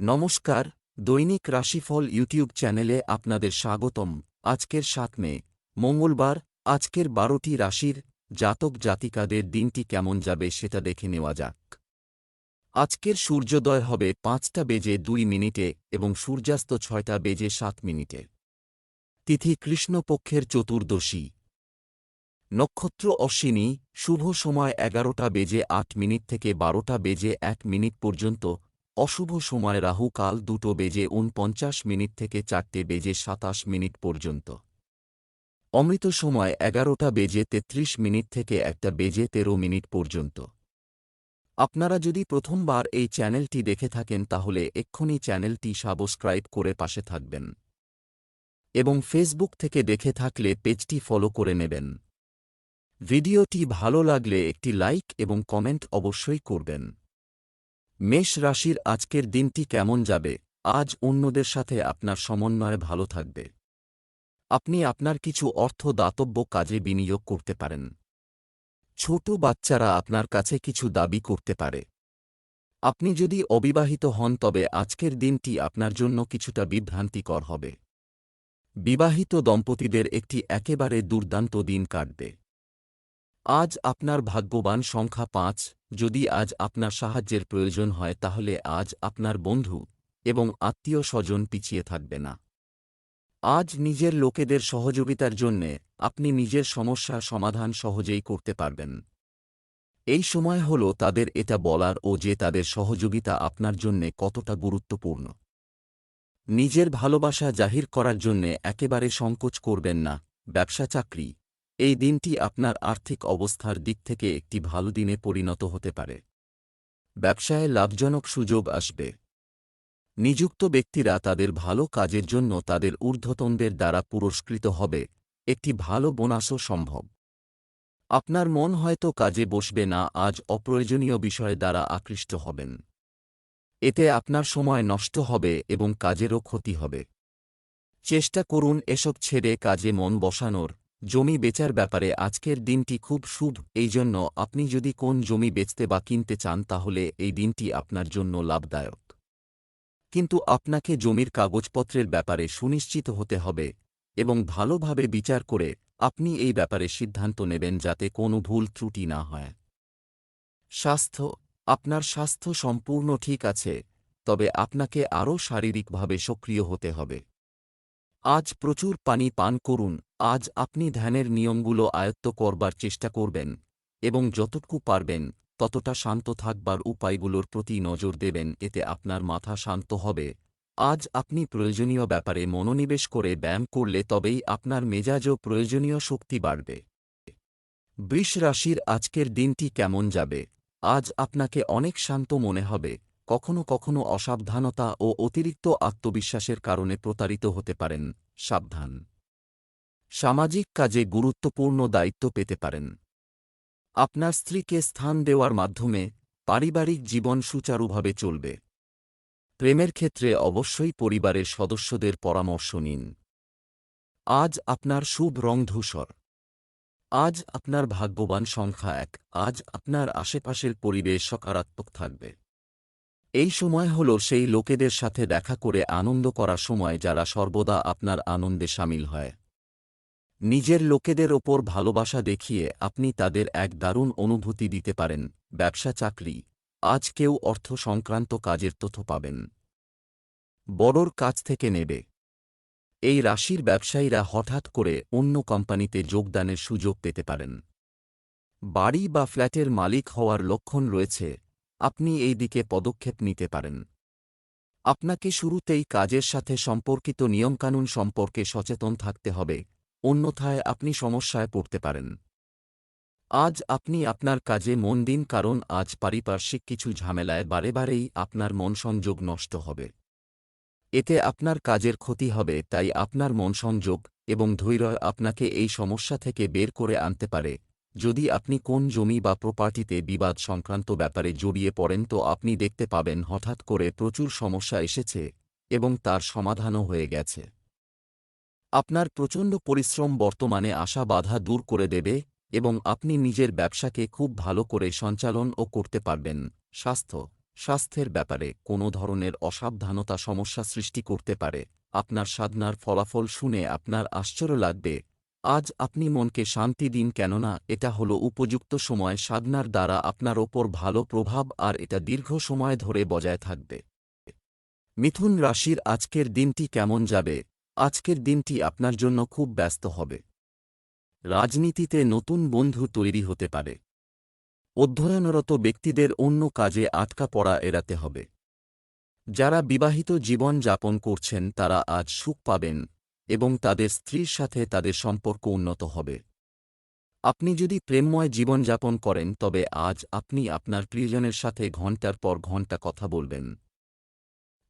নমস্কার, দৈনিক রাশিফল ইউটিউব চ্যানেলে আপনাদের স্বাগতম। আজকের সাত মে, মঙ্গলবার, আজকের বারোটি রাশির জাতক জাতিকাদের দিনটি কেমন যাবে সেটা দেখে নেওয়া যাক। আজকের সূর্যোদয় হবে পাঁচটা বেজে দুই মিনিটে এবং সূর্যাস্ত ছয়টা বেজে সাত মিনিটে। তিথি কৃষ্ণপক্ষের চতুর্দশী। নক্ষত্র অশ্বিনী, শুভ সময় এগারোটা বেজে আট মিনিট থেকে বারোটা বেজে এক মিনিট পর্যন্ত অশুভ সময় রাহু কাল দুটো বেজে উনপঞ্চাশ মিনিট থেকে চারটে বেজে সাতাশ মিনিট পর্যন্ত। অমৃত সময় এগারোটা বেজে তেত্রিশ মিনিট থেকে একটা বেজে তেরো মিনিট পর্যন্ত। আপনারা যদি প্রথমবার এই চ্যানেলটি দেখে থাকেন তাহলে এক্ষুনি চ্যানেলটি সাবস্ক্রাইব করে পাশে থাকবেন। এবং ফেসবুক থেকে দেখে থাকলে পেজটি ফলো করে নেবেন। ভিডিওটি ভালো লাগলে একটি লাইক এবং কমেন্ট অবশ্যই করবেন। মেষ রাশির আজকের দিনটি কেমন যাবে? আজ অন্যদের সাথে আপনার সমন্বয় ভালো থাকবে। আপনি আপনার কিছু অর্থ দাতব্য কাজে বিনিয়োগ করতে পারেন। ছোট বাচ্চারা আপনার কাছে কিছু দাবি করতে পারে। আপনি যদি অবিবাহিত হন, তবে আজকের দিনটি আপনার জন্য কিছুটা বিভ্রান্তিকর হবে। বিবাহিত দম্পতিদের একটি একেবারে দুর্দান্ত দিন কাটবে। আজ আপনার ভাগ্যবান সংখ্যা পাঁচ। যদি আজ আপনার সাহায্যের প্রয়োজন হয়, তাহলে আজ আপনার বন্ধু এবং আত্মীয় স্বজন পিছিয়ে থাকবে না। আজ নিজের লোকেদের সহযোগিতার জন্যে আপনি নিজের সমস্যার সমাধান সহজেই করতে পারবেন। এই সময় হল তাদের এটা বলার ও যে তাদের সহযোগিতা আপনার জন্যে কতটা গুরুত্বপূর্ণ। নিজের ভালোবাসা জাহির করার জন্যে একেবারে সংকোচ করবেন না। ব্যবসা চাকরি এই দিনটি আপনার আর্থিক অবস্থার দিক থেকে একটি ভালো দিনে পরিণত হতে পারে। ব্যবসায় লাভজনক সুযোগ আসবে। নিযুক্ত ব্যক্তিরা তাদের ভালো কাজের জন্য তাদের ঊর্ধ্বতনদের দ্বারা পুরস্কৃত হবে, একটি ভালো বোনাসও সম্ভব। আপনার মন হয়তো কাজে বসবে না, আজ অপ্রয়োজনীয় বিষয় দ্বারা আকৃষ্ট হবেন। এতে আপনার সময় নষ্ট হবে এবং কাজেরও ক্ষতি হবে। চেষ্টা করুন এসব ছেড়ে কাজে মন বসানোর জমি বেচার ব্যাপারে আজকের দিনটি খুব শুভ, এই জন্য আপনি যদি কোন জমি বেচতে বা কিনতে চান তাহলে এই দিনটি আপনার জন্য লাভদায়ক। কিন্তু আপনাকে জমির কাগজপত্রের ব্যাপারে সুনিশ্চিত হতে হবে এবং ভালোভাবে বিচার করে আপনি এই ব্যাপারে সিদ্ধান্ত নেবেন যাতে কোনো ভুল ত্রুটি না হয়। স্বাস্থ্য, আপনার স্বাস্থ্য সম্পূর্ণ ঠিক আছে, তবে আপনাকে আরও শারীরিকভাবে সক্রিয় হতে হবে। আজ প্রচুর পানি পান করুন, আজ আপনি ধ্যানের নিয়মগুলো আয়ত্ত করবার চেষ্টা করবেন, এবং যতটুকু পারবেন, ততটা শান্ত থাকবার উপায়গুলোর প্রতি নজর দেবেন, এতে আপনার মাথা শান্ত হবে। আজ আপনি প্রয়োজনীয় ব্যাপারে মনোনিবেশ করে ব্যায়াম করলে তবেই আপনার মেজাজও প্রয়োজনীয় শক্তি বাড়বে। বৃষ রাশির আজকের দিনটি কেমন যাবে? আজ আপনাকে অনেক শান্ত মনে হবে। কখনো কখনো অসাবধানতা ও অতিরিক্ত আত্মবিশ্বাসের কারণে প্রতারিত হতে পারেন, সাবধান। সামাজিক কাজে গুরুত্বপূর্ণ দায়িত্ব পেতে পারেন। আপনার স্ত্রীকে স্থান দেওয়ার মাধ্যমে পারিবারিক জীবন সুচারুভাবে চলবে। প্রেমের ক্ষেত্রে অবশ্যই পরিবারের সদস্যদের পরামর্শ নিন। আজ আপনার শুভ রং ধূসর। আজ আপনার ভাগ্যবান সংখ্যা এক। আজ আপনার আশেপাশের পরিবেশ সকারাত্মক থাকবে। এই সময় হল সেই লোকেদের সাথে দেখা করে আনন্দ করা সময় যারা সর্বদা আপনার আনন্দে সামিল হয়। নিজের লোকেদের ওপর ভালোবাসা দেখিয়ে আপনি তাদের এক দারুণ অনুভূতি দিতে পারেন, ব্যবসা চাকরি, আজ কেউ অর্থ সংক্রান্ত কাজের তথ্য পাবেন। বড়র কাছ থেকে নেবে। এই রাশির ব্যবসায়ীরা হঠাৎ করে অন্য কোম্পানিতে যোগদানের সুযোগ পেতে পারেন। বাড়ি বা ফ্ল্যাটের মালিক হওয়ার লক্ষণ রয়েছে আপনি এই দিকে পদক্ষেপ নিতে পারেন। আপনাকে শুরুতেই কাজের সাথে সম্পর্কিত নিয়মকানুন সম্পর্কে সচেতন থাকতে হবে, অন্যথায় আপনি সমস্যায় পড়তে পারেন। আজ আপনি আপনার কাজে মন দিন কারণ আজ পারিপার্শ্বিক কিছু ঝামেলায় বারে বারেই আপনার মন সংযোগ নষ্ট হবে। এতে আপনার কাজের ক্ষতি হবে, তাই আপনার মন সংযোগ এবং ধৈর্য আপনাকে এই সমস্যা থেকে বের করে আনতে পারে। যদি আপনি কোন জমি বা প্রপার্টিতে বিবাদ সংক্রান্ত ব্যাপারে জড়িয়ে পড়েন তো আপনি দেখতে পাবেন হঠাৎ করে প্রচুর সমস্যা এসেছে এবং তার সমাধানও হয়ে গেছে। আপনার প্রচণ্ড পরিশ্রম বর্তমানে আশা বাধা দূর করে দেবে এবং আপনি নিজের ব্যবসাকে খুব ভালো করে সঞ্চালন ও করতে পারবেন। স্বাস্থ্য, স্বাস্থ্যের ব্যাপারে কোনো ধরনের অসাবধানতা সমস্যা সৃষ্টি করতে পারে। আপনার সাধনার ফলাফল শুনে আপনার আশ্চর্য লাগবে আজ আপনি মনকে শান্তি দিন কেননা এটা হলো উপযুক্ত সময় সাধনার দ্বারা আপনার ওপর ভালো প্রভাব আর এটা দীর্ঘ সময় ধরে বজায় থাকবে। মিথুন রাশির আজকের দিনটি কেমন যাবে? আজকের দিনটি আপনার জন্য খুব ব্যস্ত হবে। রাজনীতিতে নতুন বন্ধু তৈরি হতে পারে। অধ্যয়নরত ব্যক্তিদের অন্য কাজে আটকা পড়া এড়াতে হবে। যারা বিবাহিত জীবন যাপন করছেন তারা আজ সুখ পাবেন। এবং তাদের স্ত্রীর সাথে তাদের সম্পর্ক উন্নত হবে। আপনি যদি প্রেমময় জীবনযাপন করেন, তবে আজ আপনি আপনার প্রিয়জনের সাথে ঘণ্টার পর ঘণ্টা কথা বলবেন।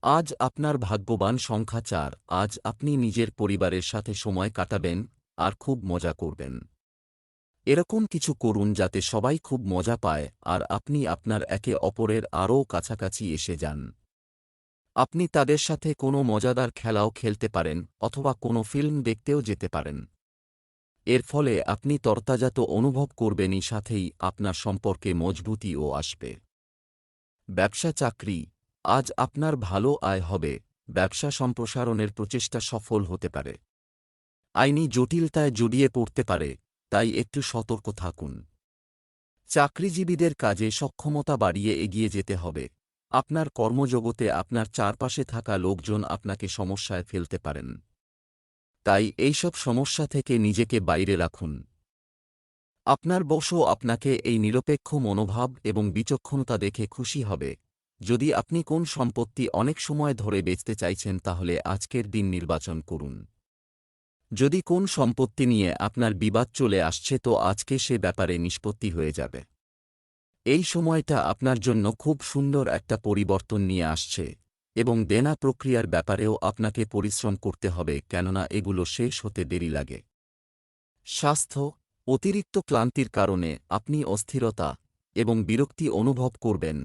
আজ আপনার ভাগ্যবান সংখ্যা চার, আজ আপনি নিজের পরিবারের সাথে সময় কাটাবেন আর খুব মজা করবেন। এরকম কিছু করুন যাতে সবাই খুব মজা পায় আর আপনি আপনার একে অপরের আরও কাছাকাছি এসে যান। আপনি তাদের সাথে কোনো মজাদার খেলাও খেলতে পারেন অথবা কোনো ফিল্ম দেখতেও যেতে পারেন। এর ফলে আপনি তরতাজাত অনুভব করবেনই, সাথেই আপনার সম্পর্কে মজবুতিও আসবে। ব্যবসা চাকরি, আজ আপনার ভালো আয় হবে, ব্যবসা সম্প্রসারণের প্রচেষ্টা সফল হতে পারে। আইনি জটিলতায় জড়িয়ে পড়তে পারে, তাই একটু সতর্ক থাকুন। চাকরিজীবীদের কাজে সক্ষমতা বাড়িয়ে এগিয়ে যেতে হবে। আপনার কর্মজগতে আপনার চারপাশে থাকা লোকজন আপনাকে সমস্যায় ফেলতে পারেন। তাই এইসব সমস্যা থেকে নিজেকে বাইরে রাখুন। আপনার বশও আপনাকে এই নিরপেক্ষ মনোভাব এবং বিচক্ষণতা দেখে খুশি হবে। যদি আপনি কোন সম্পত্তি অনেক সময় ধরে বেচতে চাইছেন তাহলে আজকের দিন নির্বাচন করুন। যদি কোন সম্পত্তি নিয়ে আপনার বিবাদ চলে আসছে তো আজকে সে ব্যাপারে নিষ্পত্তি হয়ে যাবে। এই সময়টা আপনার জন্য খুব সুন্দর একটা পরিবর্তন নিয়ে আসছে এবং দেনা প্রক্রিয়ার ব্যাপারেও আপনাকে পরিশ্রম করতে হবে কেননা এগুলো শেষ হতে দেরি লাগে। স্বাস্থ্য, অতিরিক্ত ক্লান্তির কারণে আপনি অস্থিরতা এবং বিরক্তি অনুভব করবেন।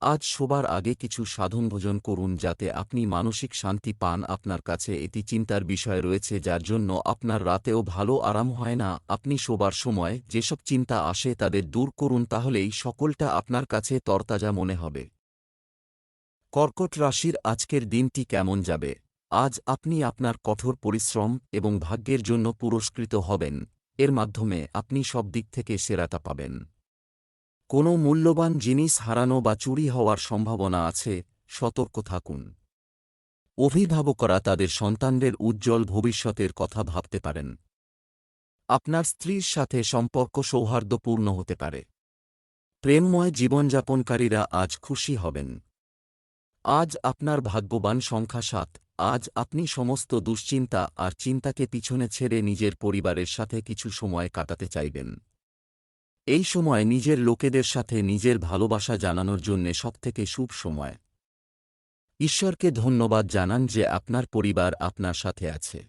আজ শোবার আগে কিছু সাধন ভোজন করুন যাতে আপনি মানসিক শান্তি পান। আপনার কাছে এটি চিন্তার বিষয় রয়েছে, যার জন্য আপনার রাতেও ভালো আরাম হয় না। আপনি শোবার সময় যেসব চিন্তা আসে তাদের দূর করুন, তাহলেই সকলটা আপনার কাছে তরতাজা মনে হবে। কর্কট রাশির আজকের দিনটি কেমন যাবে? আজ আপনি আপনার কঠোর পরিশ্রম এবং ভাগ্যের জন্য পুরস্কৃত হবেন। এর মাধ্যমে আপনি সব দিক থেকে সেরাটা পাবেন। কোনো মূল্যবান জিনিস হারানো বা চুরি হওয়ার সম্ভাবনা আছে, সতর্ক থাকুন। অভিভাবকরা তাদের সন্তানদের উজ্জ্বল ভবিষ্যতের কথা ভাবতে পারেন। আপনার স্ত্রীর সাথে সম্পর্ক সৌহার্দ্যপূর্ণ হতে পারে। প্রেমময় জীবনযাপনকারীরা আজ খুশি হবেন। আজ আপনার ভাগ্যবান সংখ্যা সাত, আজ আপনি সমস্ত দুশ্চিন্তা আর চিন্তাকে পিছনে ছেড়ে নিজের পরিবারের সাথে কিছু সময় কাটাতে চাইবেন। এই সময় নিজের লোকেদের সাথে নিজের ভালোবাসা জানানোর জন্যে সবথেকে শুভ সময়। ঈশ্বরকে ধন্যবাদ জানান যে আপনার পরিবার আপনার সাথে আছে।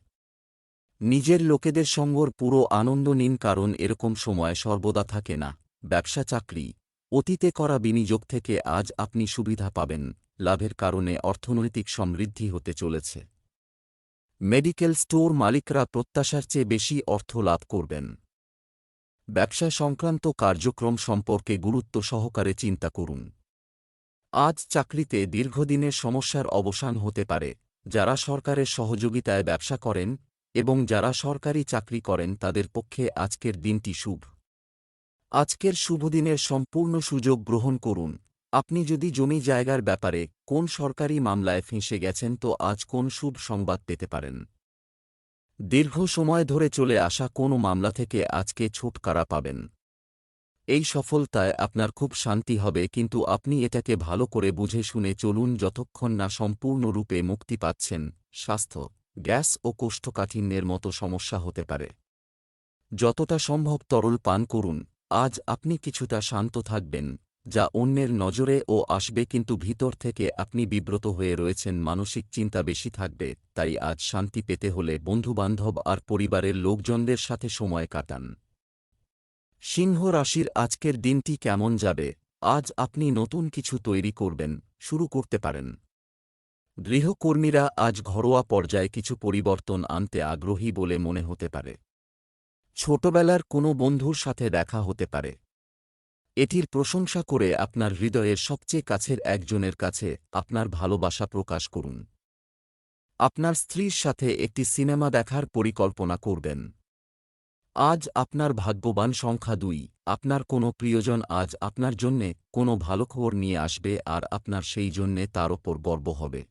নিজের লোকেদের সঙ্গর পুরো আনন্দ নিন কারণ এরকম সময় সর্বদা থাকে না। ব্যবসা, চাকরি, অতীতে করা বিনিয়োগ থেকে আজ আপনি সুবিধা পাবেন। লাভের কারণে অর্থনৈতিক সমৃদ্ধি হতে চলেছে। মেডিকেল স্টোর মালিকরা প্রত্যাশার চেয়ে বেশি অর্থ লাভ করবেন। ব্যবসা সংক্রান্ত কার্যক্রম সম্পর্কে গুরুত্ব সহকারে চিন্তা করুন। আজ চাকরিতে দীর্ঘদিনের সমস্যার অবসান হতে পারে, যারা সরকারের সহযোগিতায় ব্যবসা করেন এবং যারা সরকারি চাকরি করেন তাদের পক্ষে আজকের দিনটি শুভ। আজকের শুভদিনের সম্পূর্ণ সুযোগ গ্রহণ করুন। আপনি যদি জমি জায়গার ব্যাপারে কোন সরকারি মামলায় ফেঁসে গেছেন তো আজ কোন শুভ সংবাদ পেতে পারেন। দীর্ঘ সময় ধরে চলে আসা কোনো মামলা থেকে আজকে ছুটকারা পাবেন। এই সফলতায় আপনার খুব শান্তি হবে, কিন্তু আপনি এটাকে ভালো করে বুঝে শুনে চলুন যতক্ষণ না সম্পূর্ণরূপে মুক্তি পাচ্ছেন, স্বাস্থ্য, গ্যাস ও কোষ্ঠকাঠিন্যের মতো সমস্যা হতে পারে। যতটা সম্ভব তরল পান করুন, আজ আপনি কিছুটা শান্ত থাকবেন। যা অন্যের নজরে ও আসবে কিন্তু ভিতর থেকে আপনি বিব্রত হয়ে রয়েছেন, মানসিক চিন্তা বেশি থাকবে, তাই আজ শান্তি পেতে হলে বন্ধুবান্ধব আর পরিবারের লোকজনদের সাথে সময় কাটান। সিংহ রাশির আজকের দিনটি কেমন যাবে? আজ আপনি নতুন কিছু তৈরি করবেন, শুরু করতে পারেন। গৃহকর্মীরা আজ ঘরোয়া পর্যায়ে কিছু পরিবর্তন আনতে আগ্রহী বলে মনে হতে পারে। ছোটবেলার কোনো বন্ধুর সাথে দেখা হতে পারে। এটির প্রশংসা করে আপনার হৃদয়ের সবচেয়ে কাছের একজনের কাছে আপনার ভালোবাসা প্রকাশ করুন। আপনার স্ত্রীর সাথে একটি সিনেমা দেখার পরিকল্পনা করবেন। আজ আপনার ভাগ্যবান সংখ্যা দুই, আপনার কোনো প্রিয়জন আজ আপনার জন্যে কোনো ভালো খবর নিয়ে আসবে আর আপনার সেই জন্যে তার ওপর গর্ব হবে।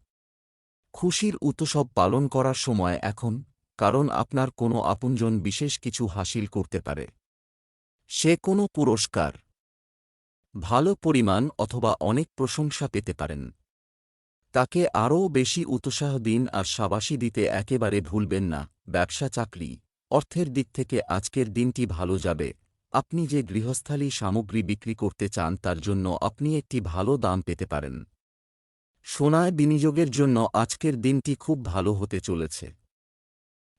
খুশির উৎসব পালন করার সময় এখন, কারণ আপনার কোনো আপনজন বিশেষ কিছু হাসিল করতে পারে। সে কোনো পুরস্কার ভালো পরিমাণ অথবা অনেক প্রশংসা পেতে পারেন। তাকে আরও বেশি উৎসাহ দিন আর সাবাসী দিতে একেবারে ভুলবেন না, ব্যবসা চাকরি। অর্থের দিক থেকে আজকের দিনটি ভালো যাবে। আপনি যে গৃহস্থালী সামগ্রী বিক্রি করতে চান তার জন্য আপনি একটি ভালো দাম পেতে পারেন। সোনায় বিনিয়োগের জন্য আজকের দিনটি খুব ভালো হতে চলেছে।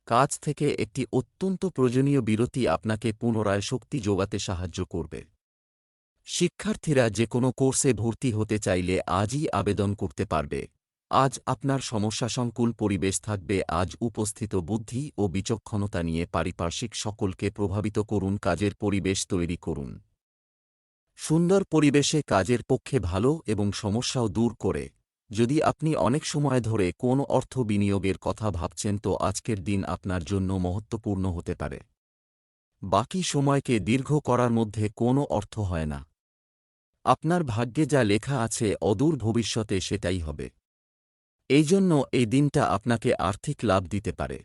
কাজ থেকে একটি অত্যন্ত প্রয়োজনীয় বিরতি আপনাকে পুনরায় শক্তি যোগাতে সাহায্য করবে। শিক্ষার্থীরা যে কোনো কোর্সে ভর্তি হতে চাইলে আজই আবেদন করতে পারবে। আজ আপনার সমস্যাসংকুল পরিবেশ থাকবে, আজ উপস্থিত বুদ্ধি ও বিচক্ষণতা নিয়ে পারিপার্শ্বিক সকলকে প্রভাবিত করুন, কাজের পরিবেশ তৈরি করুন। সুন্দর পরিবেশে কাজের পক্ষে ভালো এবং সমস্যাও দূর করে। যদি আপনি অনেক সময় ধরে কোন অর্থ বিনিয়োগের কথা ভাবছেন, তো আজকের দিন আপনার জন্য মহত্বপূর্ণ হতে পারে। বাকি সময়কে দীর্ঘ করার মধ্যে কোনো অর্থ হয় না। আপনার ভাগ্যে যা লেখা আছে অদূর ভবিষ্যতে সেটাই হবে। এই জন্য এই দিনটা আপনাকে আর্থিক লাভ দিতে পারে।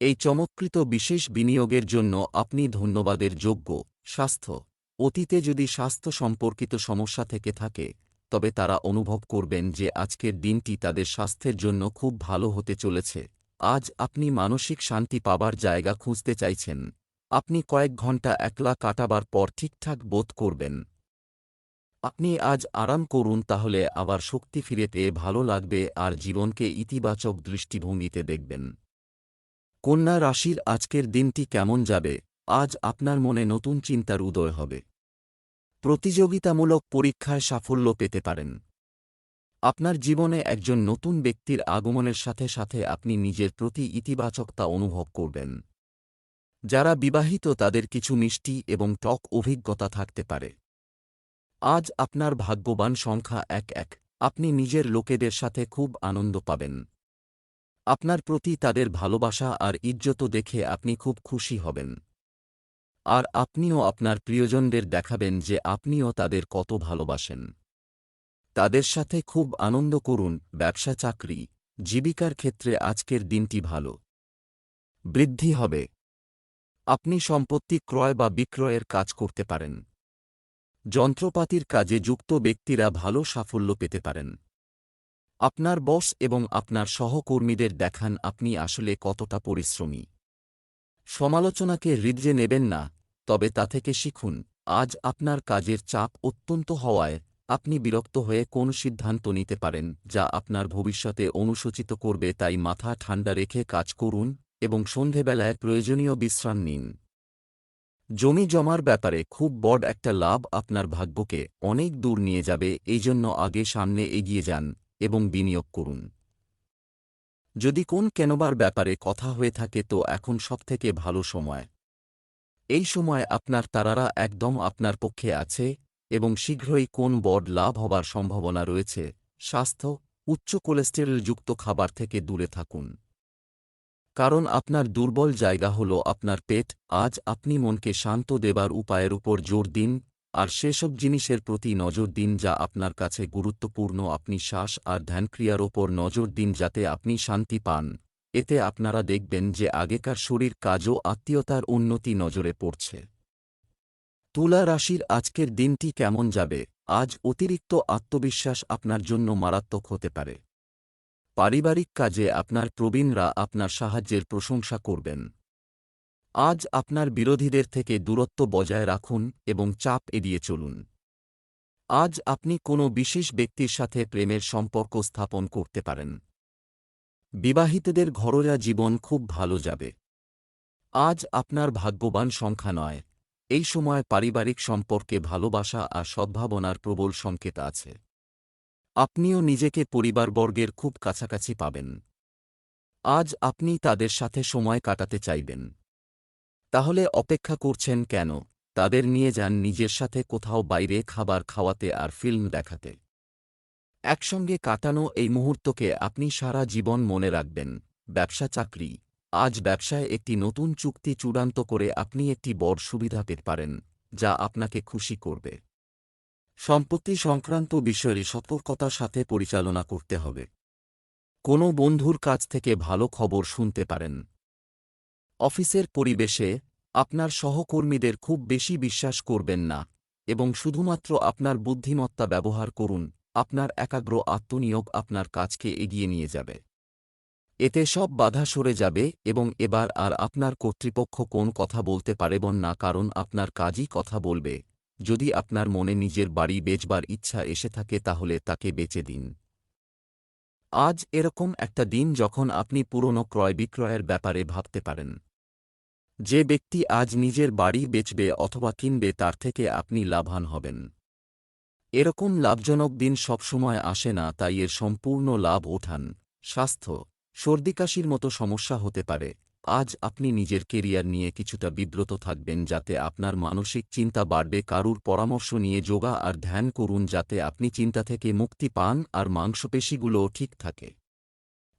এই চমৎকৃত বিশেষ বিনিয়োগের জন্য আপনি ধন্যবাদের যোগ্য, স্বাস্থ্য। অতীতে যদি স্বাস্থ্য সম্পর্কিত সমস্যা থেকে থাকে, তবে তারা অনুভব করবেন যে আজকের দিনটি তাদের স্বাস্থ্যের জন্য খুব ভালো হতে চলেছে। আজ আপনি মানসিক শান্তি পাবার জায়গা খুঁজতে চাইছেন। আপনি কয়েক ঘণ্টা একলা কাটাবার পর ঠিকঠাক বোধ করবেন। আপনি আজ আরাম করুন, তাহলে আবার শক্তি ফিরে পেয়ে ভালো লাগবে আর জীবনকে ইতিবাচক দৃষ্টিভঙ্গিতে দেখবেন। কন্যা রাশির আজকের দিনটি কেমন যাবে? আজ আপনার মনে নতুন চিন্তার উদয় হবে। প্রতিযোগিতামূলক পরীক্ষায় সাফল্য পেতে পারেন। আপনার জীবনে একজন নতুন ব্যক্তির আগমনের সাথে সাথে আপনি নিজের প্রতি ইতিবাচকতা অনুভব করবেন। যারা বিবাহিত তাদের কিছু মিষ্টি এবং টক অভিজ্ঞতা থাকতে পারে। আজ আপনার ভাগ্যবান সংখ্যা এক এক। আপনি নিজের লোকেদের সাথে খুব আনন্দ পাবেন। আপনার প্রতি তাদের ভালোবাসা আর ইজ্জত দেখে আপনি খুব খুশি হবেন। আর আপনিও আপনার প্রিয়জনদের দেখাবেন যে আপনিও তাদের কত ভালোবাসেন। তাদের সাথে খুব আনন্দ করুন, ব্যবসা চাকরি, জীবিকার ক্ষেত্রে আজকের দিনটি ভালো। বৃদ্ধি হবে। আপনি সম্পত্তি ক্রয় বা বিক্রয়ের কাজ করতে পারেন। যন্ত্রপাতির কাজে যুক্ত ব্যক্তিরা ভালো সাফল্য পেতে পারেন। আপনার বস এবং আপনার সহকর্মীদের দেখান আপনি আসলে কতটা পরিশ্রমী। সমালোচনাকে হৃদয়ে নেবেন না, তবে তা থেকে শিখুন, আজ আপনার কাজের চাপ অত্যন্ত হওয়ায় আপনি বিরক্ত হয়ে কোন সিদ্ধান্ত নিতে পারেন যা আপনার ভবিষ্যতে অনুসূচিত করবে তাই মাথা ঠান্ডা রেখে কাজ করুন এবং সন্ধেবেলায় প্রয়োজনীয় বিশ্রাম নিন। জমি জমার ব্যাপারে খুব বড় একটা লাভ আপনার ভাগ্যকে অনেক দূর নিয়ে যাবে, এই জন্য আগে সামনে এগিয়ে যান এবং বিনিয়োগ করুন। যদি কোন কেনবার ব্যাপারে কথা হয়ে থাকে তো এখন সবথেকে ভালো সময়। এই সময় আপনার তারারা একদম আপনার পক্ষে আছে এবং শীঘ্রই কোন বড় লাভ হবার সম্ভাবনা রয়েছে, স্বাস্থ্য, উচ্চ কোলেস্টেরলযুক্ত খাবার থেকে দূরে থাকুন। কারণ আপনার দুর্বল জায়গা হল আপনার পেট, আজ আপনি মনকে শান্ত দেবার উপায়ের উপর জোর দিন, আর সেসব জিনিসের প্রতি নজর দিন যা আপনার কাছে গুরুত্বপূর্ণ, আপনি শ্বাস আর ধ্যানক্রিয়ার ওপর নজর দিন যাতে আপনি শান্তি পান। এতে আপনারা দেখবেন যে আগেকার শরীর কাজও আত্মীয়তার উন্নতি নজরে পড়ছে। তুলা রাশির আজকের দিনটি কেমন যাবে? আজ অতিরিক্ত আত্মবিশ্বাস আপনার জন্য মারাত্মক হতে পারে। পারিবারিক কাজে আপনার প্রবীণরা আপনার সাহায্যের প্রশংসা করবেন। আজ আপনার বিরোধীদের থেকে দূরত্ব বজায় রাখুন এবং চাপ এড়িয়ে চলুন। আজ আপনি কোনো বিশেষ ব্যক্তির সাথে প্রেমের সম্পর্ক স্থাপন করতে পারেন। বিবাহিতদের ঘরোয়া জীবন খুব ভালো যাবে। আজ আপনার ভাগ্যবান সংখ্যা নয়। এই সময় পারিবারিক সম্পর্কে ভালোবাসা আর সদ্ভাবনার প্রবল সংকেত আছে। আপনিও নিজেকে পরিবারবর্গের খুব কাছাকাছি পাবেন। আজ আপনি তাদের সাথে সময় কাটাতে চাইবেন। তাহলে অপেক্ষা করছেন কেন? তাদের নিয়ে যান নিজের সাথে কোথাও বাইরে খাবার খাওয়াতে আর ফিল্ম দেখাতে। একসঙ্গে কাটানো এই মুহূর্তকে আপনি সারা জীবন মনে রাখবেন। ব্যবসা চাকরি। আজ ব্যবসায় একটি নতুন চুক্তি চূড়ান্ত করে আপনি একটি বড় সুবিধা পেতে পারেন, যা আপনাকে খুশি করবে। সম্পত্তি সংক্রান্ত বিষয়ে সতর্কতার সাথে পরিচালনা করতে হবে। কোনো বন্ধুর কাছ থেকে ভালো খবর শুনতে পারেন। অফিসের পরিবেশে আপনার সহকর্মীদের খুব বেশি বিশ্বাস করবেন না এবং শুধুমাত্র আপনার বুদ্ধিমত্তা ব্যবহার করুন, আপনার একাগ্র আত্মনিয়োগ আপনার কাজকে এগিয়ে নিয়ে যাবে। এতে সব বাধা সরে যাবে এবং এবার আর আপনার কর্তৃপক্ষ কোন কথা বলতে পারেবন না কারণ আপনার কাজই কথা বলবে। যদি আপনার মনে নিজের বাড়ি বেচবার ইচ্ছা এসে থাকে তাহলে তাকে বেচে দিন। আজ এরকম একটা দিন যখন আপনি পুরনো ক্রয় বিক্রয়ের ব্যাপারে ভাবতে পারেন। যে ব্যক্তি আজ নিজের বাড়ি বেচবে অথবা কিনবে তার থেকে আপনি লাভান হবেন। এরকম লাভজনক দিন সবসময় আসে না, তাই এর সম্পূর্ণ লাভ ওঠান। স্বাস্থ্য সর্দিকাশির মতো সমস্যা হতে পারে। আজ আপনি নিজের কেরিয়ার নিয়ে কিছুটা বিব্রত থাকবেন যাতে আপনার মানসিক চিন্তা বাড়বে, কারুর পরামর্শ নিয়ে যোগা আর ধ্যান করুন যাতে আপনি চিন্তা থেকে মুক্তি পান আর মাংসপেশিগুলোও ঠিক থাকে।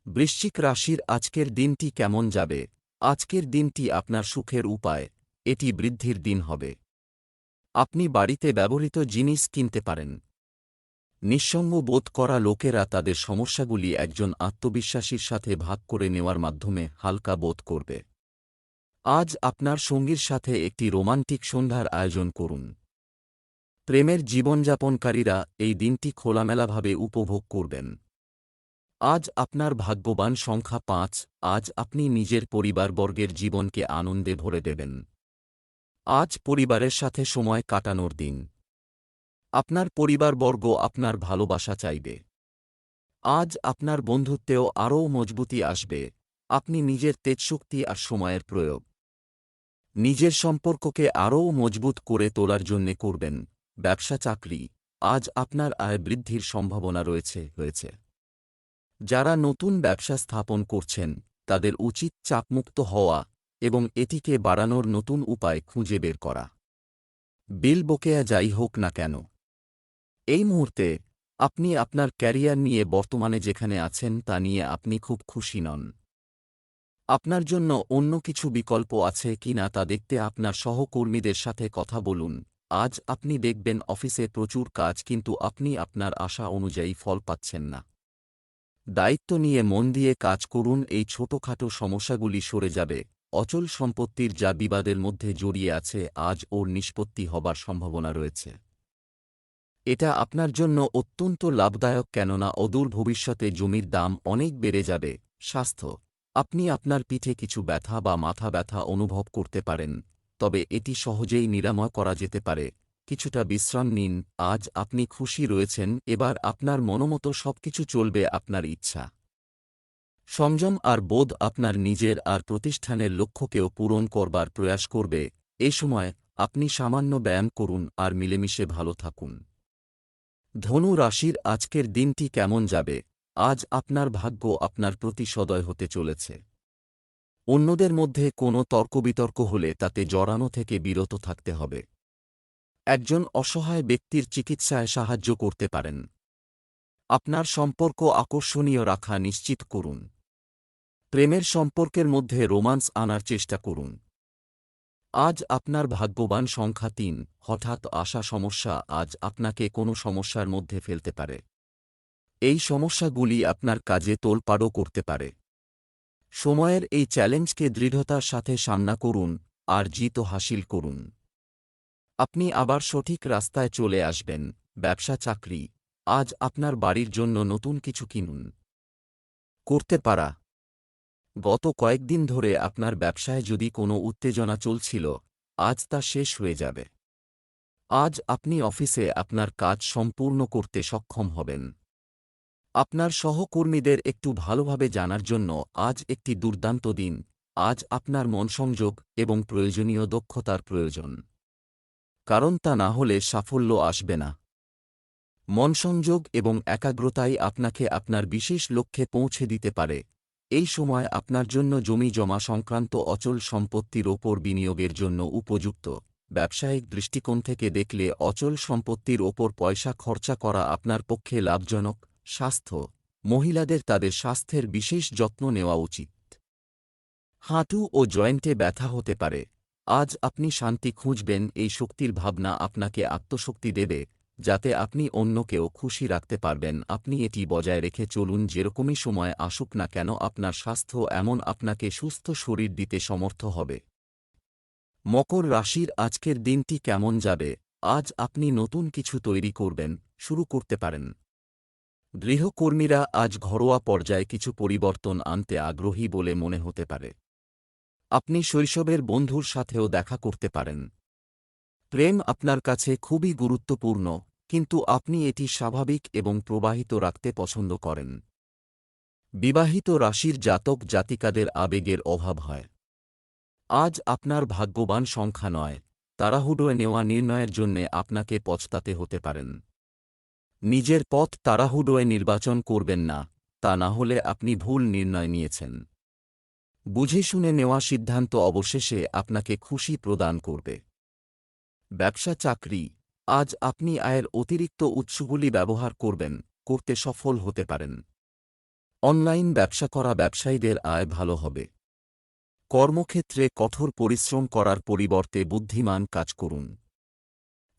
বৃশ্চিক রাশির আজকের দিনটি কেমন যাবে? আজকের দিনটি আপনার সুখের উপায়, এটি বৃদ্ধির দিন হবে। আপনি বাড়িতে ব্যবহৃত জিনিস কিনতে পারেন। নিঃসঙ্গ বোধ করা লোকেরা তাদের সমস্যাগুলি একজন আত্মবিশ্বাসীর সাথে ভাগ করে নেওয়ার মাধ্যমে হালকা বোধ করবে। আজ আপনার সঙ্গীর সাথে একটি রোমান্টিক সন্ধ্যার আয়োজন করুন। প্রেমের জীবনযাপনকারীরা এই দিনটি খোলামেলাভাবে উপভোগ করবেন। আজ আপনার ভাগ্যবান সংখ্যা পাঁচ, আজ আপনি নিজের পরিবারবর্গের জীবনকে আনন্দে ভরে দেবেন। আজ পরিবারের সাথে সময় কাটানোর দিন। আপনার পরিবারবর্গ আপনার ভালোবাসা চাইবে। আজ আপনার বন্ধুত্বেও আরও মজবুতি আসবে। আপনি নিজের তেজশক্তি আর সময়ের প্রয়োগ। নিজের সম্পর্ককে আরও মজবুত করে তোলার জন্যে করবেন ব্যবসা চাকরি। আজ আপনার আয় বৃদ্ধির সম্ভাবনা রয়েছে, হয়েছে। যারা নতুন ব্যবসা স্থাপন করছেন, তাদের উচিত চাপমুক্ত হওয়া এবং এটিকে বাড়ানোর নতুন উপায় খুঁজে বের করা। বিল বকেয়া যাই হোক না কেন এই মুহূর্তে আপনি আপনার ক্যারিয়ার নিয়ে বর্তমানে যেখানে আছেন তা নিয়ে আপনি খুব খুশি নন। আপনার জন্য অন্য কিছু বিকল্প আছে কি না তা দেখতে আপনার সহকর্মীদের সাথে কথা বলুন। আজ আপনি দেখবেন অফিসে প্রচুর কাজ কিন্তু আপনি আপনার আশা অনুযায়ী ফল পাচ্ছেন না। দায়িত্ব নিয়ে মন দিয়ে কাজ করুন, এই ছোটখাটো সমস্যাগুলি সরে যাবে। অচল সম্পত্তির যা বিবাদের মধ্যে জড়িয়ে আছে, আজ ওর নিষ্পত্তি হবার সম্ভাবনা রয়েছে। এটা আপনার জন্য অত্যন্ত লাভদায়ক কেননা অদূর ভবিষ্যতে জমির দাম অনেক বেড়ে যাবে। স্বাস্থ্য। আপনি আপনার পিঠে কিছু ব্যথা বা মাথা ব্যথা অনুভব করতে পারেন, তবে এটি সহজেই নিরাময় করা যেতে পারে। কিছুটা বিশ্রাম নিন, আজ আপনি খুশি রয়েছেন, এবার আপনার মনোমতো সবকিছু চলবে আপনার ইচ্ছা। সংযম আর বোধ আপনার নিজের আর প্রতিষ্ঠানের লক্ষ্যকেও পূরণ করবার প্রয়াস করবে। এ সময় আপনি সামান্য ব্যায়াম করুন আর মিলেমিশে ভালো থাকুন। ধনু রাশির আজকের দিনটি কেমন যাবে? আজ আপনার ভাগ্য আপনার প্রতি সদয় হতে চলেছে। অন্যদের মধ্যে কোনো তর্কবিতর্ক হলে তাতে জড়ানো থেকে বিরত থাকতে হবে। একজন অসহায় ব্যক্তির চিকিৎসায় সাহায্য করতে পারেন। আপনার সম্পর্ক আকর্ষণীয় রাখা নিশ্চিত করুন। প্রেমের সম্পর্কের মধ্যে রোমান্স আনার চেষ্টা করুন। আজ আপনার ভাগ্যবান সংখ্যা তিন, হঠাৎ আসা সমস্যা আজ আপনাকে কোনো সমস্যার মধ্যে ফেলতে পারে। এই সমস্যাগুলি আপনার কাজে তোলপাড়ও করতে পারে। সময়ের এই চ্যালেঞ্জকে দৃঢ়তার সাথে সামনা করুন, আর জিত হাসিল করুন। আপনি আবার সঠিক রাস্তায় চলে আসবেন, ব্যবসা, চাকরি, আজ আপনার বাড়ির জন্য নতুন কিছু কিনুন। করতে পারা গত কয়েকদিন ধরে আপনার ব্যবসায় যদি কোনো উত্তেজনা চলছিল, আজ তা শেষ হয়ে যাবে। আজ আপনি অফিসে আপনার কাজ সম্পূর্ণ করতে সক্ষম হবেন। আপনার সহকর্মীদের একটু ভালোভাবে জানার জন্য আজ একটি দুর্দান্ত দিন। আজ আপনার মনসংযোগ এবং প্রয়োজনীয় দক্ষতার প্রয়োজন। কারণ তা না হলে সাফল্য আসবে না। মনসংযোগ এবং একাগ্রতাই আপনাকে আপনার বিশেষ লক্ষ্যে পৌঁছে দিতে পারে। এই সময় আপনার জন্য জমি জমা সংক্রান্ত অচল সম্পত্তির ওপর বিনিয়োগের জন্য উপযুক্ত। ব্যবসায়িক দৃষ্টিকোণ থেকে দেখলে অচল সম্পত্তির ওপর পয়সা খরচা করা আপনার পক্ষে লাভজনক। স্বাস্থ্য। মহিলাদের তাদের স্বাস্থ্যের বিশেষ যত্ন নেওয়া উচিত। হাঁটু ও জয়েন্টে ব্যথা হতে পারে। আজ আপনি শান্তি খুঁজবেন, এই শক্তির ভাবনা আপনাকে আত্মশক্তি দেবে। যাতে আপনি অন্যকেও খুশি রাখতে পারবেন। আপনি এটি বজায় রেখে চলুন, যেরকমই সময় আসুক না কেন আপনার স্বাস্থ্য এমন আপনাকে সুস্থ শরীর দিতে সমর্থ হবে। মকর রাশির আজকের দিনটি কেমন যাবে? আজ আপনি নতুন কিছু তৈরি করবেন, শুরু করতে পারেন। গৃহকর্মীরা আজ ঘরোয়া পর্যায়ে কিছু পরিবর্তন আনতে আগ্রহী বলে মনে হতে পারে। আপনি শৈশবের বন্ধুর সাথেও দেখা করতে পারেন। প্রেম আপনার কাছে খুবই গুরুত্বপূর্ণ, কিন্তু আপনি এটি স্বাভাবিক এবং প্রবাহিত রাখতে পছন্দ করেন। বিবাহিত রাশির জাতক জাতিকাদের আবেগের অভাব হয়। আজ আপনার ভাগ্যবান সংখ্যা নয় তাড়াহুড়োয় নেওয়া নির্ণয়ের জন্যে আপনাকে পছতাতে হতে পারেন। নিজের পথ তাড়াহুড়োয় নির্বাচন করবেন না, তা না হলে আপনি ভুল নির্ণয় নিয়েছেন। বুঝে শুনে নেওয়া সিদ্ধান্ত অবশেষে আপনাকে খুশি প্রদান করবে। ব্যবসা চাকরি, আজ আপনি আয়ের অতিরিক্ত উৎসগুলি ব্যবহার করবেন, করতে সফল হতে পারেন। অনলাইন ব্যবসা করা ব্যবসায়ীদের আয় ভালো হবে। কর্মক্ষেত্রে কঠোর পরিশ্রম করার পরিবর্তে বুদ্ধিমান কাজ করুন।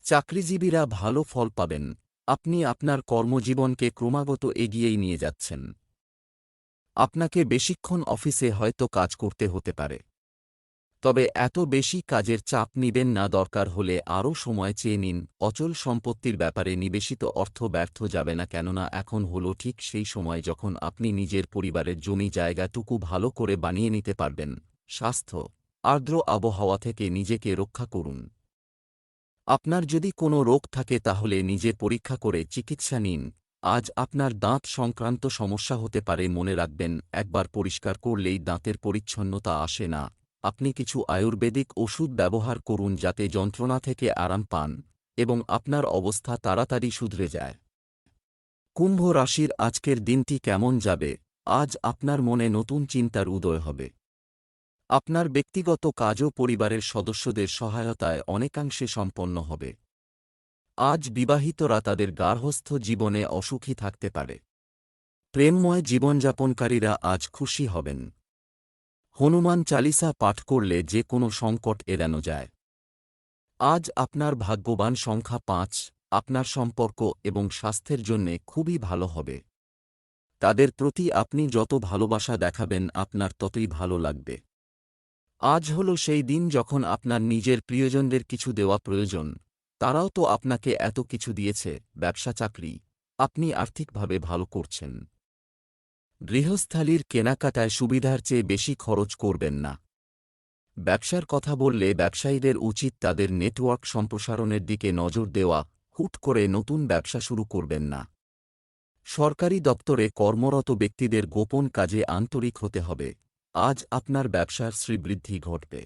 চাকরিজীবীরা ভালো ফল পাবেন, আপনি আপনার কর্মজীবনকে ক্রমাগত এগিয়েই নিয়ে যাচ্ছেন। আপনাকে বেশিক্ষণ অফিসে হয়তো কাজ করতে হতে পারে। তবে এত বেশি কাজের চাপ নিবেন না, দরকার হলে আরও সময় চেয়ে নিন। অচল সম্পত্তির ব্যাপারে নিবেশিত অর্থ ব্যর্থ যাবে না, কেননা এখন হল ঠিক সেই সময় যখন আপনি নিজের পরিবারের জমি জায়গাটুকু ভালো করে বানিয়ে নিতে পারবেন। স্বাস্থ্য, আর্দ্র আবহাওয়া থেকে নিজেকে রক্ষা করুন। আপনার যদি কোনো রোগ থাকে তাহলে নিজে পরীক্ষা করে চিকিৎসা নিন। আজ আপনার দাঁত সংক্রান্ত সমস্যা হতে পারে, মনে রাখবেন, একবার পরিষ্কার করলেই দাঁতের পরিচ্ছন্নতা আসে না। আপনি কিছু আয়ুর্বেদিক ওষুধ ব্যবহার করুন যাতে যন্ত্রণা থেকে আরাম পান এবং আপনার অবস্থা তাড়াতাড়ি শুধরে যায়। কুম্ভ রাশির আজকের দিনটি কেমন যাবে? আজ আপনার মনে নতুন চিন্তার উদয় হবে। আপনার ব্যক্তিগত কাজও পরিবারের সদস্যদের সহায়তায় অনেকাংশে সম্পন্ন হবে। আজ বিবাহিতরা তাদের গার্হস্থ জীবনে অসুখী থাকতে পারে। প্রেমময় জীবনযাপনকারীরা আজ খুশি হবেন। হনুমান চালিসা পাঠ করলে যে কোনো সংকট এড়ানো যায়। আজ আপনার ভাগ্যবান সংখ্যা পাঁচ, আপনার সম্পর্ক এবং স্বাস্থ্যের জন্যে খুবই ভালো হবে। তাদের প্রতি আপনি যত ভালোবাসা দেখাবেন, আপনার ততই ভালো লাগবে। আজ হল সেই দিন যখন আপনার নিজের প্রিয়জনদের কিছু দেওয়া প্রয়োজন। তারাও তো আপনাকে এত কিছু দিয়েছে ব্যবসা চাকরি আপনি আর্থিকভাবে ভালো করছেন। গৃহস্থালির কেনাকাটায় সুবিধার চেয়ে বেশি খরচ করবেন না। ব্যবসার কথা বললে ব্যবসায়ীদের উচিত তাদের নেটওয়ার্ক সম্প্রসারণের দিকে নজর দেওয়া, হুট করে নতুন ব্যবসা শুরু করবেন না। সরকারি দপ্তরে কর্মরত ব্যক্তিদের গোপন কাজে আন্তরিক হতে হবে। আজ আপনার ব্যবসার শ্রীবৃদ্ধি ঘটবে।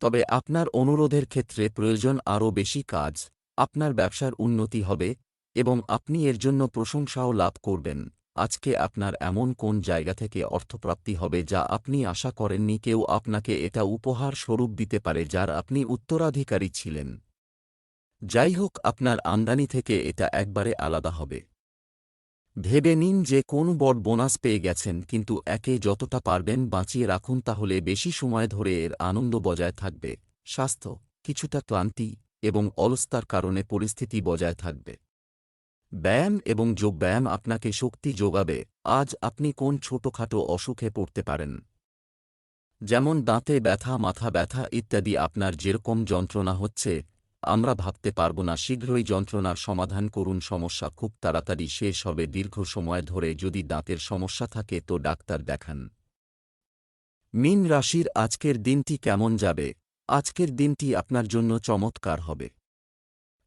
তবে আপনার অনুরোধের ক্ষেত্রে প্রয়োজন আরও বেশি কাজ, আপনার ব্যবসার উন্নতি হবে এবং আপনি এর জন্য প্রশংসাও লাভ করবেন। আজকে আপনার এমন কোন জায়গা থেকে অর্থপ্রাপ্তি হবে যা আপনি আশা করেননি কেউ আপনাকে এটা উপহার স্বরূপ দিতে পারে যার আপনি উত্তরাধিকারী ছিলেন। যাই হোক, আপনার আমদানি থেকে এটা একবারে আলাদা হবে। ভেবে নিন যে কোন বড় বোনাস পেয়ে গেছেন, কিন্তু একে যতটা পারবেন বাঁচিয়ে রাখুন, তাহলে বেশি সময় ধরে এর আনন্দ বজায় থাকবে। স্বাস্থ্য, কিছুটা ক্লান্তি এবং অলস্তার কারণে পরিস্থিতি বজায় থাকবে। ব্যায়াম এবং যোগব্যায়াম আপনাকে শক্তি যোগাবে। আজ আপনি কোন ছোটখাটো অসুখে পড়তে পারেন? যেমন দাঁতে ব্যথা, মাথা ব্যথা ইত্যাদি আপনার যেরকম যন্ত্রণা হচ্ছে, আমরা ভাবতে পারব না। শীঘ্রই যন্ত্রণার সমাধান করুন। সমস্যা খুব তাড়াতাড়ি শেষ হবে। দীর্ঘ সময় ধরে যদি দাঁতের সমস্যা থাকে তো ডাক্তার দেখান। মিন রাশির আজকের দিনটি কেমন যাবে? আজকের দিনটি আপনার জন্য চমৎকার হবে।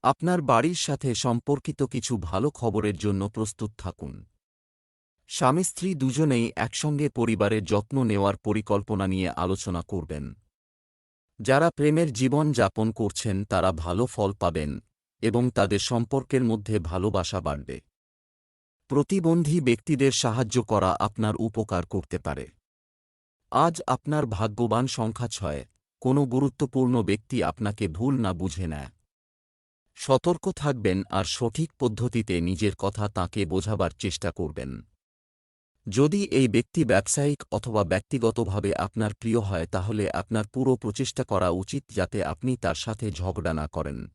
আপনার বাড়ির সাথে সম্পর্কিত কিছু ভালো খবরের জন্য প্রস্তুত থাকুন। স্বামী স্ত্রী দুজনেই একসঙ্গে পরিবারের যত্ন নেওয়ার পরিকল্পনা নিয়ে আলোচনা করবেন। যারা প্রেমের জীবন যাপন করছেন, তারা ভালো ফল পাবেন এবং তাদের সম্পর্কের মধ্যে ভালোবাসা বাড়বে। প্রতিবন্ধী ব্যক্তিদের সাহায্য করা আপনার উপকার করতে পারে। আজ আপনার ভাগ্যবান সংখ্যা ছয়। কোনো গুরুত্বপূর্ণ ব্যক্তি আপনাকে ভুল না বুঝে নেয়। সতর্ক থাকবেন আর সঠিক পদ্ধতিতে নিজের কথা তাকে বোঝাবার চেষ্টা করবেন। যদি এই ব্যক্তি ব্যবসায়িক অথবা ব্যক্তিগতভাবে আপনার প্রিয় হয়, তাহলে আপনার পুরো প্রচেষ্টা করা উচিত যাতে আপনি তার সাথে ঝগড়া না করেন।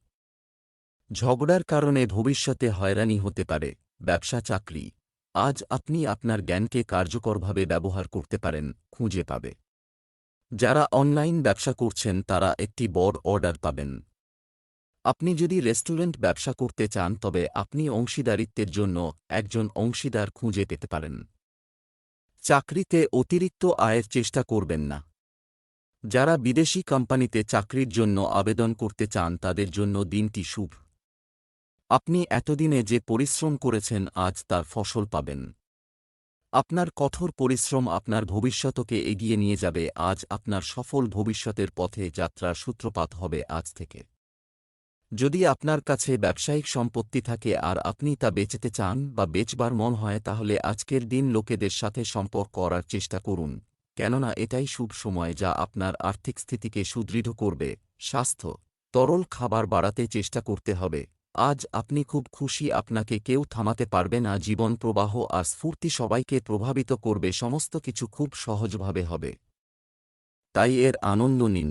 ঝগড়ার কারণে ভবিষ্যতে হয়রানি হতে পারে। ব্যবসা, চাকরি। আজ আপনি আপনার জ্ঞানকে কার্যকরভাবে ব্যবহার করতে পারেন, খুঁজে পাবে। যারা অনলাইন ব্যবসা করছেন, তারা একটি বড় অর্ডার পাবেন। আপনি যদি রেস্টুরেন্ট ব্যবসা করতে চান, তবে আপনি অংশীদারিত্বের জন্য একজন অংশীদার খুঁজে পেতে পারেন। চাকরিতে অতিরিক্ত আয়ের চেষ্টা করবেন না। যারা বিদেশি কোম্পানিতে চাকরির জন্য আবেদন করতে চান, তাদের জন্য দিনটি শুভ। আপনি এতদিনে যে পরিশ্রম করেছেন, আজ তার ফসল পাবেন। আপনার কঠোর পরিশ্রম আপনার ভবিষ্যতকে এগিয়ে নিয়ে যাবে। আজ আপনার সফল ভবিষ্যতের পথে যাত্রার সূত্রপাত হবে আজ থেকে। যদি আপনার কাছে ব্যবসায়িক সম্পত্তি থাকে আর আপনি তা বেচতে চান বা বেচবার মন হয় তাহলে আজকের দিন লোকেদের সাথে সম্পর্ক করার চেষ্টা করুন, কেননা এটাই শুভ সময় যা আপনার আর্থিক স্থিতিকে সুদৃঢ় করবে। স্বাস্থ্য, তরল খাবার বাড়াতে চেষ্টা করতে হবে। আজ আপনি খুব খুশি আপনাকে কেউ থামাতে পারবে না, জীবন প্রবাহ আর স্ফূর্তি সবাইকে প্রভাবিত করবে, সমস্ত কিছু খুব সহজভাবে হবে। তাই এর আনন্দ নিন।